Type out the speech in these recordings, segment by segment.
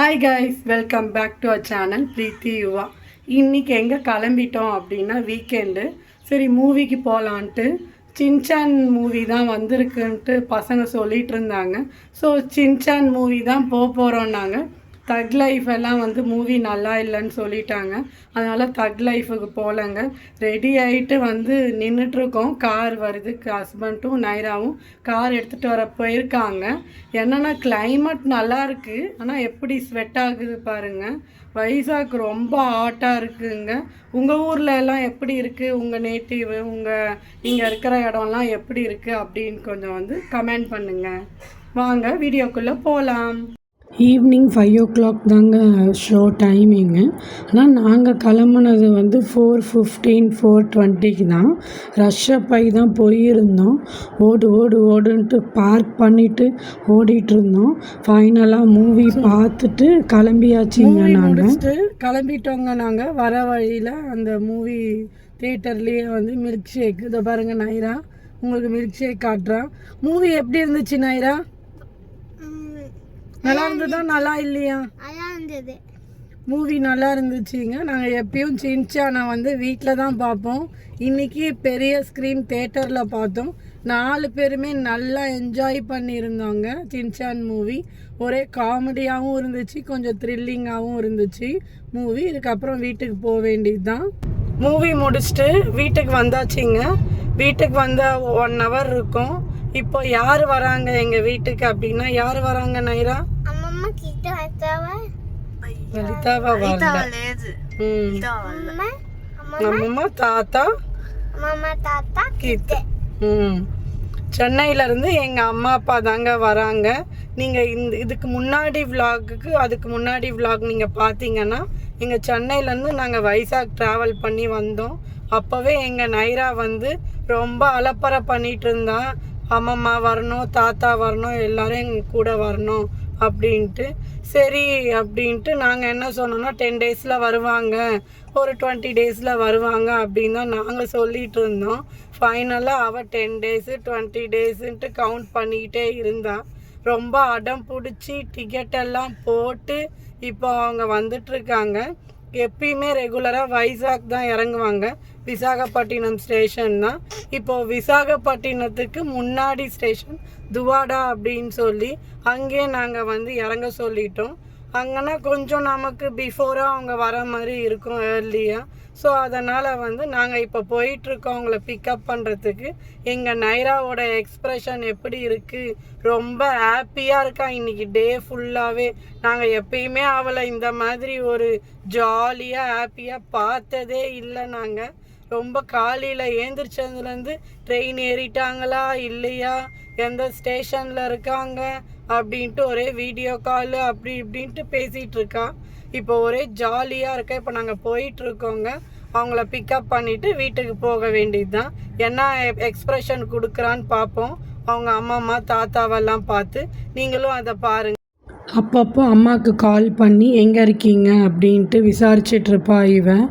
Hi guys welcome back to our channel Preethi Yuva இன்றைக்கி எங்கே கிளம்பிட்டோம் அப்படின்னா வீக்கெண்டு சரி மூவிக்கு போகலான்ட்டு சின்சான் மூவி தான் வந்திருக்குன்ட்டு பசங்க சொல்லிகிட்டு இருந்தாங்க. ஸோ சின்சான் மூவி தான் போக போகிறோன்னாங்க தக் லைஃப் எல்லாம் வந்து மூவி நல்லா இல்லைன்னு சொல்லிட்டாங்க. அதனால் தக் லைஃபுக்கு போகலங்க. ரெடி ஆகிட்டு வந்து நின்றுட்டுருக்கோம் கார் வருது. ஹஸ்பண்டும் நைராவும் கார் எடுத்துகிட்டு வர போயிருக்காங்க. என்னென்னா கிளைமேட் நல்லா இருக்குது ஆனால் எப்படி ஸ்வெட் ஆகுது பாருங்க. வைசாக் ரொம்ப ஹாட்டாக இருக்குங்க. உங்கள் ஊரில் எல்லாம் எப்படி இருக்குது உங்கள் நேட்டிவ் உங்கள் இங்கே இருக்கிற இடம்லாம் எப்படி இருக்குது அப்படின்னு கொஞ்சம் வந்து கமெண்ட் பண்ணுங்கள் வாங்க வீடியோக்குள்ளே போகலாம் ஈவினிங் ஃபைவ் ஓ கிளாக் தாங்க ஷோ டைமிங்கு ஆனால் நாங்கள் கிளம்புனது வந்து ஃபோர் ஃபிஃப்டீன் ஃபோர் டுவெண்ட்டிக்கு தான். ரஷ்ஷப் ஆகி தான் போயிருந்தோம். ஓடு ஓடு ஓடுன்ட்டு பார்க் பண்ணிட்டு ஓடிட்டு இருந்தோம் ஃபைனலாக மூவி பார்த்துட்டு கிளம்பியாச்சுங்க நாங்கள் கிளம்பிட்டோங்க நாங்கள் வர வழியில் அந்த மூவி தேட்டர்லேயே வந்து மில்க் ஷேக் இதை பாருங்க நைரா. உங்களுக்கு மில்க் ஷேக் காட்டுறான். மூவி எப்படி இருந்துச்சு நைரா? நல்லா இருந்ததா? நல்லா இல்லையா? அதான் இருந்தது. மூவி நல்லா இருந்துச்சுங்க. நாங்கள் எப்பயும் சின்சானை வந்து வீட்டில் தான் பார்ப்போம். இன்னைக்கு பெரிய ஸ்க்ரீன் தேட்டரில் பார்த்தோம். நாலு பேருமே நல்லா என்ஜாய் பண்ணியிருந்தோங்க சின்சான் மூவி ஒரே காமெடியாகவும் இருந்துச்சு கொஞ்சம் த்ரில்லிங்காகவும் இருந்துச்சு மூவி இதுக்கப்புறம் வீட்டுக்கு போக வேண்டியது தான் மூவி முடிச்சுட்டு வீட்டுக்கு வந்தாச்சுங்க. வீட்டுக்கு வந்த ஒன் ஹவர் இருக்கும். இப்போ யார் வராங்க எங்க வீட்டுக்கு அப்படின்னா யார் வராங்க நைரா? லலிதாவா வரல. அம்மா தாத்தா? கீர்த்தி ம். சென்னையில இருந்து எங்க அம்மா அப்பா தாங்க வராங்க. நீங்க இந்த இதுக்கு முன்னாடி விலாகுக்கு அதுக்கு முன்னாடி விலாக் நீங்க பாத்தீங்கன்னா இங்க சென்னையில இருந்து நாங்க வைசாக் டிராவல் பண்ணி வந்தோம். அப்பவே எங்க நைரா வந்து ரொம்ப அலப்பற பண்ணிட்டு இருந்தான் அம்மம்மா வரணும் தாத்தா வரணும் எல்லாரும் எங்கள் கூட வரணும் அப்படின்ட்டு. சரி அப்படின்ட்டு நாங்கள் என்ன சொன்னோம்னா டென் டேஸில் வருவாங்க. ஒரு டுவெண்ட்டி டேஸில் வருவாங்க அப்படின்னு தான் நாங்கள் சொல்லிட்டு இருந்தோம். ஃபைனலாக அவள் டென் டேஸு டுவெண்ட்டி டேஸுன்ட்டு கவுண்ட் பண்ணிக்கிட்டே இருந்தா. ரொம்ப அடம் பிடிச்சி டிக்கெட்டெல்லாம் போட்டு இப்போ அவங்க வந்துட்டுருக்காங்க எப்பயுமே ரெகுலராக வைசாக் தான் இறங்குவாங்க. விசாகப்பட்டினம் ஸ்டேஷன் தான். இப்போ விசாகப்பட்டினத்துக்கு முன்னாடி ஸ்டேஷன் துவாடா அப்படின்னு சொல்லி அங்கே நாங்கள் வந்து இறங்க சொல்லிட்டோம். அங்கன்னா கொஞ்சம் நமக்கு பிஃபோராக அவங்க வர மாதிரி இருக்கும் ஏர்லியாக ஸோ அதனால் வந்து நாங்கள் இப்போ போயிட்டுருக்கோம் அவங்கள பிக்கப் பண்ணுறதுக்கு எங்கள் நைராவோட எக்ஸ்ப்ரெஷன் எப்படி இருக்குது ரொம்ப ஹாப்பியாக இருக்கா? இன்றைக்கி டே ஃபுல்லாகவே நாங்கள் எப்பயுமே அவளை இந்த மாதிரி ஒரு ஜாலியாக ஹாப்பியாக பார்த்ததே இல்லை நாங்கள் ரொம்ப காலையில் ஏந்திரிச்சதுலேருந்து ட்ரெயின் ஏறிட்டாங்களா? இல்லையா? எந்த ஸ்டேஷனில் இருக்காங்க? அப்படின்ட்டு ஒரே வீடியோ கால் அப்படி இப்படின்ட்டு பேசிகிட்டு இருக்கா இப்போ ஒரே ஜாலியாக இருக்கா. இப்போ நாங்கள் போயிட்டுருக்கோங்க அவங்கள பிக்கப் பண்ணிவிட்டு வீட்டுக்கு போக வேண்டியது தான் என்ன எக்ஸ்ப்ரெஷன் கொடுக்குறான்னு பார்ப்போம். அவங்க அம்மா அம்மா தாத்தாவெல்லாம் பார்த்து நீங்களும் அதை பாருங்கள் அப்பப்போ அம்மாவுக்கு கால் பண்ணி எங்கே இருக்கீங்க? அப்படின்ட்டு விசாரிச்சிட்ருப்பா இவன்.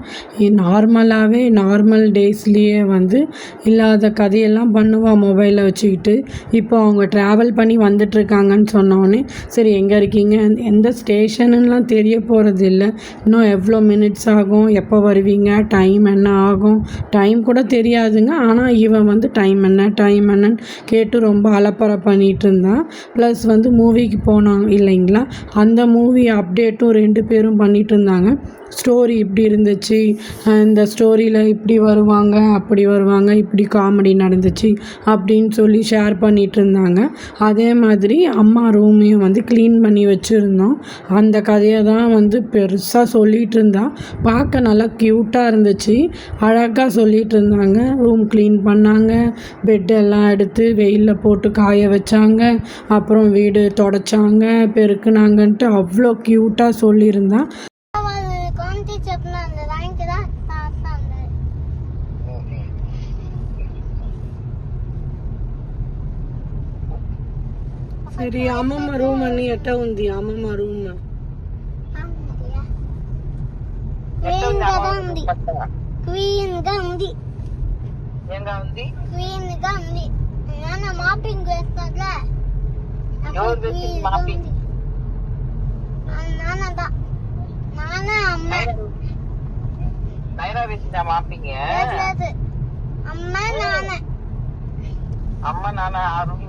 நார்மலாகவே நார்மல் டேஸ்லேயே வந்து இல்லாத கதையெல்லாம் பண்ணுவாள் மொபைலை வச்சுக்கிட்டு. இப்போ அவங்க ட்ராவல் பண்ணி வந்துட்டுருக்காங்கன்னு சொன்னோடனே சரி எங்கே இருக்கீங்க? எந்த ஸ்டேஷனுலாம் தெரிய போகிறது இல்லை இன்னும் எவ்வளோ மினிட்ஸ் ஆகும்? எப்போ வருவீங்க? டைம் என்ன ஆகும்? டைம் கூட தெரியாதுங்க. ஆனால் இவன் வந்து டைம் என்ன? டைம் என்னன்னு கேட்டு ரொம்ப அலப்பறை பண்ணிகிட்டு இருந்தான் ப்ளஸ் வந்து மூவிக்கு போனாங்க. இல்லைங்களா அந்த மூவி அப்டேட்டும் ரெண்டு பேரும் பண்ணிட்டு இருந்தாங்க. ஸ்டோரி இப்படி இருந்துச்சு. இந்த ஸ்டோரியில் இப்படி வருவாங்க அப்படி வருவாங்க இப்படி காமெடி நடந்துச்சு அப்படின்னு சொல்லி ஷேர் பண்ணிகிட்டு இருந்தாங்க. அதே மாதிரி அம்மா ரூமையும் வந்து க்ளீன் பண்ணி வச்சுருந்தோம். அந்த கதையை தான் வந்து பெருசாக சொல்லிகிட்டு இருந்தா. பார்க்க நல்லா க்யூட்டாக இருந்துச்சு. அழகாக சொல்லிகிட்டு இருந்தாங்க. ரூம் க்ளீன் பண்ணாங்க. பெட்டெல்லாம் எடுத்து வெயிலில் போட்டு காய வச்சாங்க. அப்புறம் வீடு தொடச்சாங்க பெருக்குனாங்கன்ட்டு அவ்வளோ க்யூட்டாக சொல்லியிருந்தா. ಸರಿ ಅಮ್ಮಮ್ಮ ರೂಮ್ అని ఎట్ట ఉంది అమ్మమ్మ రూమ్ క్వీన్ గా ఉంది క్వీన్ గా ఉంది ఏంగా ఉంది క్వీన్ గా ఉంది నాన్న మాపింగ్ చేస్తాడులే మాపింగ్ నాన్న నాన్న అమ్మ నైనా వేసిందా మాపింగ్ అమ్మ నాన్న అమ్మ నాన్న ఆ room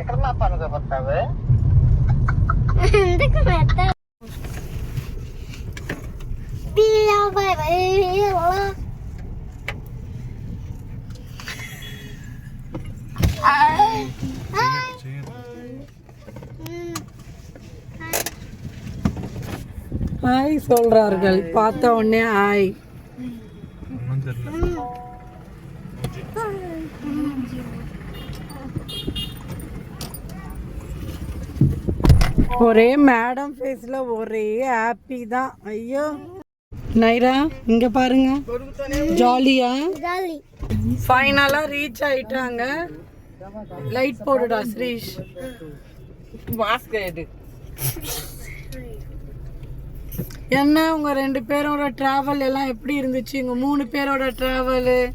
Jakie ma pan do Warszawy? Dokumenty. Bila, bila, bila. Hi சொல்கிறார்கள் பார்த்த உடனே ஹாய் ஒரே மேடம் ஃபேஸில் ஒரே ஹாப்பி தான். ஐயோ. நைரா இங்க பாருங்க. ஜாலியா? ஃபைனலா ரீச் ஆயிட்டாங்க. லைட் போடுடா ஸ்ரீஷ். மாஸ்க் எடு. என்ன உங்க ரெண்டு பேரோட டிராவல் எல்லாம் எப்படி இருந்துச்சு? உங்க மூணு பேரோட டிராவல்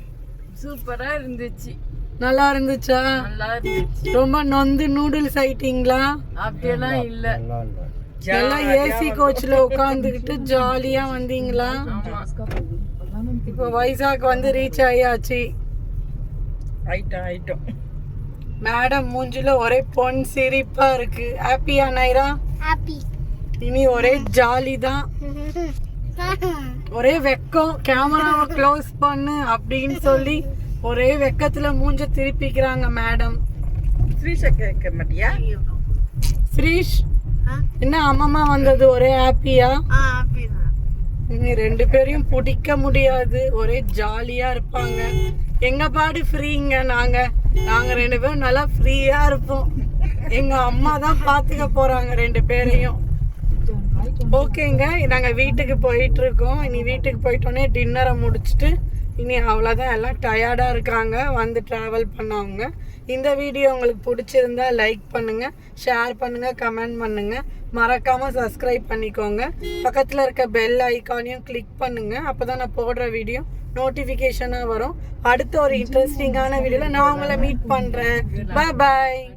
சூப்பரா இருந்துச்சு. நல்லா இருந்துச்சா ரொம்ப நொந்து நூடுல்ஸ் ஆயிட்டீங்களா? அப்படியெல்லாம் இல்ல. எல்லாம் ஏசி கோச்ல உட்காந்துக்கிட்டு ஜாலியா வந்தீங்களா? இப்போ வைசாக் வந்து ரீச் ஆயாச்சு. ஆயிட்டோம் ஆயிட்டோம். மேடம் மூஞ்சில ஒரே பொன் சிரிப்பா இருக்கு. ஹாப்பியா நைரா? இனி ஒரே ஜாலி தான் ஒரே வெக்கம். கேமராவை க்ளோஸ் பண்ணு அப்படின்னு சொல்லி ஒரே வெக்கத்துல மூஞ்ச திருப்பிக்கிறாங்க மேடம் ஸ்ரீஷா கேட்க மாட்டியா? ஸ்ரீஷ் என்ன அம்மம்மா வந்தது? ஒரே ஹாப்பியா ஹாப்பி இனி ரெண்டு பேரையும் பிடிக்க முடியாது. ஒரே ஜாலியா இருப்பாங்க. எங்க பாடு ஃப்ரீங்க நாங்க. நாங்க ரெண்டு பேரும் நல்லா ஃப்ரீயா இருப்போம். எங்க அம்மா தான் பாத்துக்க போறாங்க ரெண்டு பேரையும். ஓகேங்க நாங்க வீட்டுக்கு போயிட்டு இருக்கோம். இனி வீட்டுக்கு போயிட்டோன்னே டின்னரை முடிச்சுட்டு இனி அவ்வளோதான் எல்லாம் டயர்டாக இருக்காங்க. வந்து ட்ராவல் பண்ணவங்க. இந்த வீடியோ உங்களுக்கு பிடிச்சிருந்தா லைக் பண்ணுங்கள் ஷேர் பண்ணுங்கள் கமெண்ட் பண்ணுங்கள் மறக்காமல் சப்ஸ்கிரைப் பண்ணிக்கோங்க. பக்கத்தில் இருக்க பெல் ஐக்கானையும் கிளிக் அப்போ தான் நான் போடுற வீடியோ நோட்டிஃபிகேஷனாக வரும். அடுத்த ஒரு இன்ட்ரெஸ்டிங்கான வீடியோவில் நான் உங்களை மீட் பண்ணுறேன் பாய்